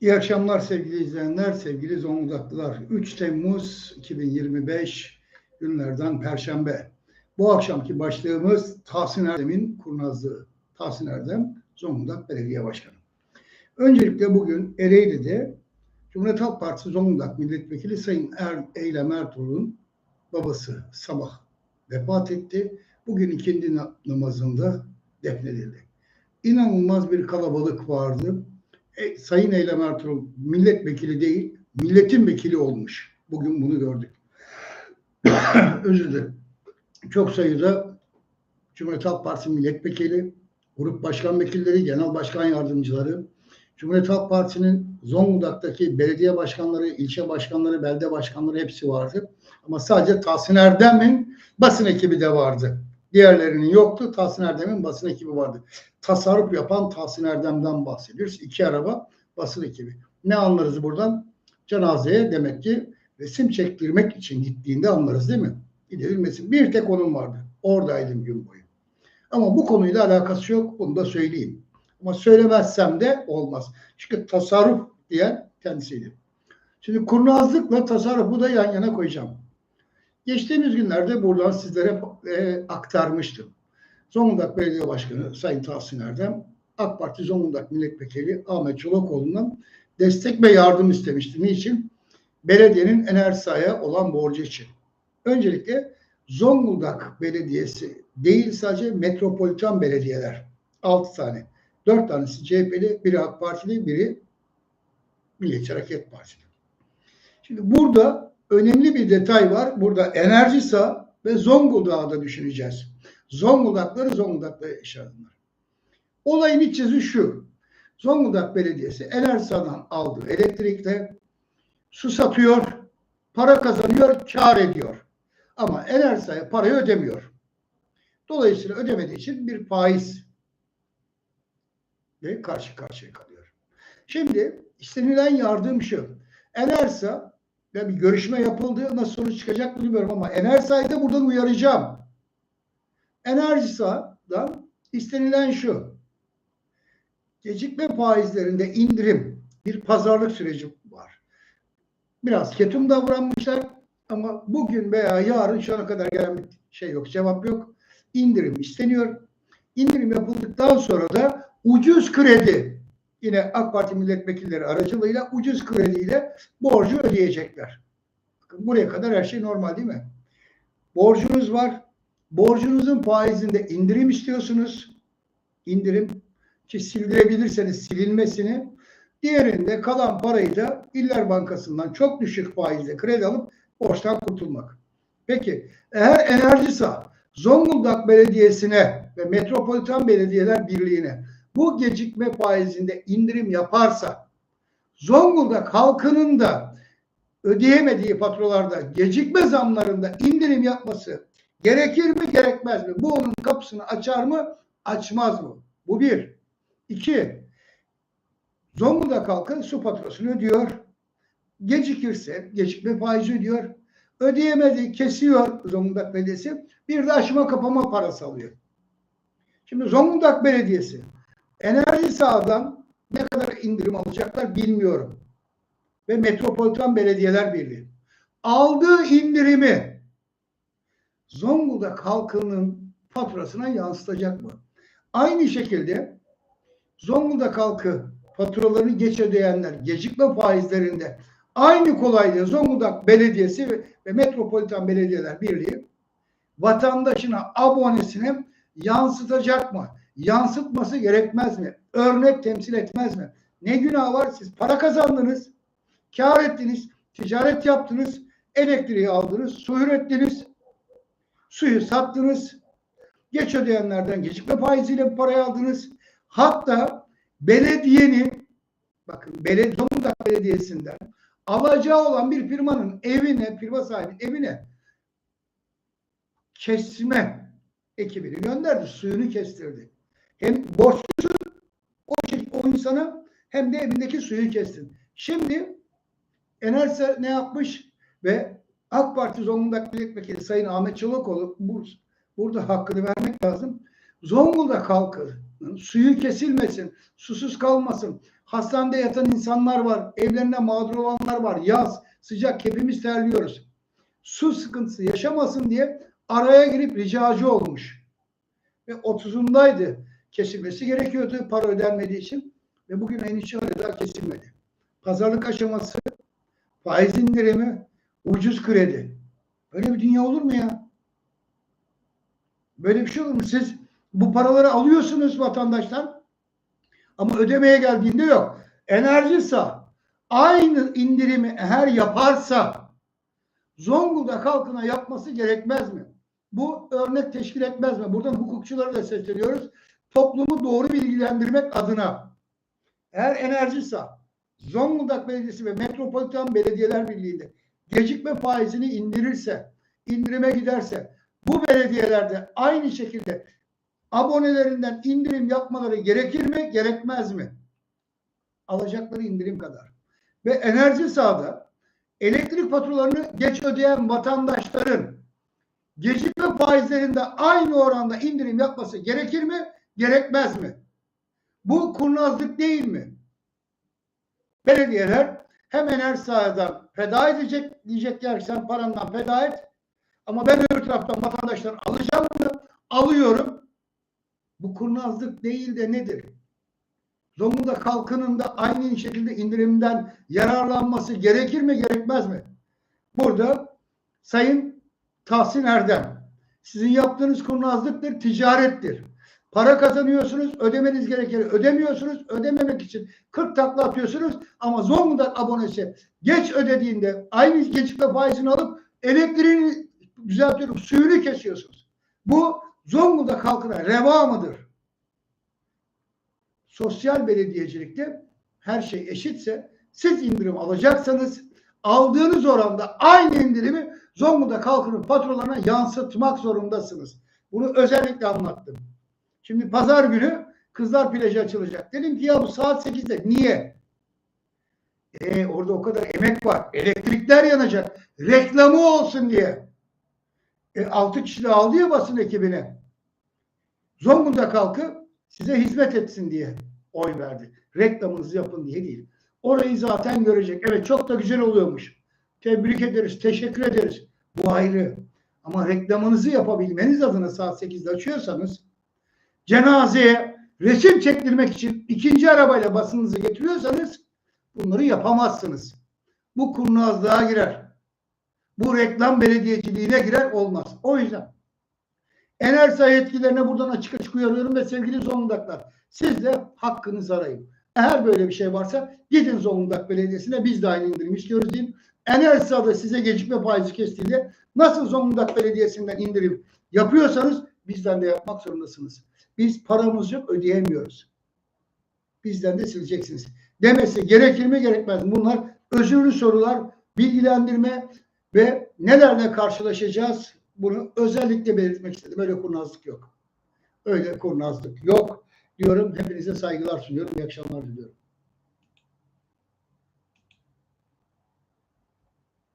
İyi akşamlar sevgili izleyenler, sevgili Zonguldaklılar. 3 Temmuz 2025 günlerden Perşembe. Bu akşamki başlığımız Tahsin Erdem'in kurnazlığı. Tahsin Erdem, Zonguldak Belediye Başkanı. Öncelikle bugün Ereğli'de Cumhuriyet Halk Partisi Zonguldak Milletvekili Sayın er, Eylem Ertuğrul'un babası sabah vefat etti. Bugün ikindi namazında defnedildi. İnanılmaz bir kalabalık vardı e, Sayın Eylem Ertuğrul milletvekili değil, milletin vekili olmuş. Bugün bunu gördük. Özür dilerim. Çok sayıda Cumhuriyet Halk Partisi milletvekili, grup başkan vekilleri, genel başkan yardımcıları, Cumhuriyet Halk Partisi'nin Zonguldak'taki belediye başkanları, ilçe başkanları, belde başkanları hepsi vardı. Ama sadece Tahsin Erdem'in basın ekibi de vardı. Diğerlerinin yoktu. Tahsin Erdem'in basın ekibi vardı. Tasarruf yapan Tahsin Erdem'den bahsediyoruz. İki araba basın ekibi. Ne anlarız buradan? Cenazeye demek ki resim çektirmek için gittiğinde anlarız değil mi? Gidilmesin. Bir tek onun vardı. Oradaydım gün boyu. Ama bu konuyla alakası yok. Bunu da söyleyeyim. Ama söylemezsem de olmaz. Çünkü tasarruf diyen kendisiydi. Şimdi kurnazlıkla tasarrufu da yan yana koyacağım. Geçtiğimiz günlerde buradan sizlere e, aktarmıştım. Zonguldak Belediye Başkanı Sayın Tahsin Erdem, AK Parti Zonguldak Milletvekili Ahmet Çolakoğlu'ndan destek ve yardım istemişti. Niçin? Belediyenin Enerjisa'ya olan borcu için. Öncelikle Zonguldak Belediyesi değil sadece metropolitan belediyeler. 6 tane. 4 tanesi CHP'li, biri AK Partili, biri Milliyetçi Hareket Partili. Şimdi burada önemli bir detay var. Burada Enerjisa ve Zonguldak'ı da düşüneceğiz. Zonguldakları Zonguldak'ta yaşayanlar. Olayın iç yüzü şu. Zonguldak Belediyesi Enerjisa'dan aldığı elektrikle su satıyor, para kazanıyor, kar ediyor. Ama Enerjisa'ya parayı ödemiyor. Dolayısıyla ödemediği için bir faiz ve karşı karşıya kalıyor. Şimdi istenilen yardım şu. Enerjisa bir görüşme yapıldı. Nasıl sonuç çıkacak bilmiyorum ama Enerjisa'yı da buradan uyaracağım. Enerjisa'dan istenilen şu. Gecikme faizlerinde indirim bir pazarlık süreci var. Biraz ketum davranmışlar ama bugün veya yarın şu ana kadar gelen bir şey yok, cevap yok. İndirim isteniyor. İndirim yapıldıktan sonra da ucuz kredi yine AK Parti milletvekilleri aracılığıyla ucuz krediyle borcu ödeyecekler. Bakın buraya kadar her şey normal değil mi? Borcunuz var. Borcunuzun faizinde indirim istiyorsunuz. İndirim ki sildirebilirseniz silinmesini. Diğerinde kalan parayı da İller Bankası'ndan çok düşük faizle kredi alıp borçtan kurtulmak. Peki eğer Enerjisa Zonguldak Belediyesi'ne ve Metropolitan Belediyeler Birliği'ne bu gecikme faizinde indirim yaparsa Zonguldak halkının da ödeyemediği faturalarda gecikme zamlarında indirim yapması gerekir mi gerekmez mi? Bu onun kapısını açar mı açmaz mı? Bu bir. İki, Zonguldak halkı su faturasını ödüyor. Gecikirse gecikme faizi ödüyor. Ödeyemedi, kesiyor Zonguldak Belediyesi. Bir de aşma kapama parası alıyor. Şimdi Zonguldak Belediyesi enerji sahadan ne kadar indirim alacaklar bilmiyorum. Ve Metropolitan Belediyeler Birliği. Aldığı indirimi Zonguldak halkının faturasına yansıtacak mı? Aynı şekilde Zonguldak halkı faturalarını geç ödeyenler gecikme faizlerinde aynı kolaylığı Zonguldak Belediyesi ve Metropolitan Belediyeler Birliği vatandaşına, abonesine yansıtacak mı? Yansıtması gerekmez mi? Örnek temsil etmez mi? Ne günah var? Siz para kazandınız, kar ettiniz, ticaret yaptınız, elektriği aldınız, su ürettiniz, suyu sattınız, geç ödeyenlerden gecikme faiziyle parayı aldınız. Hatta belediyenin bakın belediye, Belediyesi'nden alacağı olan bir firmanın evine, firma sahibi evine kesme ekibini gönderdi. Suyunu kestirdi. Hem borçlusu o, o insana hem de evindeki suyu kestin. Şimdi Enerse ne yapmış ve AK Parti Zonguldak Milletvekili Sayın Ahmet Çolakoğlu burada hakkını vermek lazım. Zonguldak halkı suyu kesilmesin, susuz kalmasın, Hastanede yatan insanlar var. Evlerine mağdur olanlar var. Yaz, sıcak hepimiz terliyoruz. Su sıkıntısı yaşamasın diye araya girip ricacı olmuş. Ve 30'undaydı. Kesilmesi gerekiyordu para ödenmediği için. Ve bugün en içi hala kesilmedi. Pazarlık aşaması, faiz indirimi, ucuz kredi. Böyle bir dünya olur mu ya? Böyle bir şey olur mu? Siz bu paraları alıyorsunuz vatandaştan ama ödemeye geldiğinde yok. Enerjisa aynı indirimi eğer yaparsa Zonguldak halkına yapması gerekmez mi? Bu örnek teşkil etmez mi? Buradan hukukçuları da sesleniyoruz. Toplumu doğru bilgilendirmek adına. Eğer Enerjisa Zonguldak Belediyesi ve Metropolitan Belediyeler Birliği'nde gecikme faizini indirirse, indirime giderse bu belediyelerde aynı şekilde abonelerinden indirim yapmaları gerekir mi, gerekmez mi? Alacakları indirim kadar. Ve enerji sahada elektrik faturalarını geç ödeyen vatandaşların gecikme faizlerinde aynı oranda indirim yapması gerekir mi, gerekmez mi? Bu kurnazlık değil mi? Belediyeler hem enerji sahadan feda edecek, diyecekler sen parandan feda et. Ama ben öbür taraftan vatandaşlar alacağım mı? Alıyorum. Bu kurnazlık değil de nedir? Zonguldak halkının da aynı şekilde indirimden yararlanması gerekir mi gerekmez mi? Burada Sayın Tahsin Erdem sizin yaptığınız kurnazlıktır, ticarettir. Para kazanıyorsunuz, ödemeniz gerekir. Ödemiyorsunuz, ödememek için 40 takla atıyorsunuz ama Zonguldak abonesi geç ödediğinde aynı gecikme faizini alıp elektriğini düzeltiyorum, suyunu kesiyorsunuz. Bu Zonguldak halkına reva mıdır? Sosyal belediyecilikte her şey eşitse siz indirim alacaksanız aldığınız oranda aynı indirimi Zonguldak halkının faturalarına yansıtmak zorundasınız. Bunu özellikle anlattım. Şimdi pazar günü kızlar plajı açılacak. Dedim ki ya bu saat 8'de niye? E, orada o kadar emek var. Elektrikler yanacak. Reklamı olsun diye. E, 6 kişi de aldı ya basın ekibine. Zonguldak halkı size hizmet etsin diye oy verdi. Reklamınızı yapın diye değil. Orayı zaten görecek. Evet çok da güzel oluyormuş. Tebrik ederiz, teşekkür ederiz. Bu ayrı. Ama reklamınızı yapabilmeniz adına saat 8'de açıyorsanız cenazeye resim çektirmek için ikinci arabayla basınızı getiriyorsanız bunları yapamazsınız. Bu kurnazlığa girer. Bu reklam belediyeciliğine girer olmaz. O yüzden Enerjisa yetkilerine buradan açık açık uyarıyorum ve sevgili Zonguldaklar siz de hakkınızı arayın. Eğer böyle bir şey varsa gidin Zonguldak Belediyesi'ne biz de aynı indirim istiyoruz deyin. Enerjisa da size gecikme faizi kestiğinde nasıl Zonguldak Belediyesi'nden indirim yapıyorsanız bizden de yapmak zorundasınız. Biz paramız yok ödeyemiyoruz. Bizden de sileceksiniz. Demesi gerekir mi gerekmez mi? Bunlar özürlü sorular, bilgilendirme ve nelerle karşılaşacağız bunu özellikle belirtmek istedim. Öyle kurnazlık yok. Öyle kurnazlık yok diyorum. Hepinize saygılar sunuyorum. İyi akşamlar diliyorum.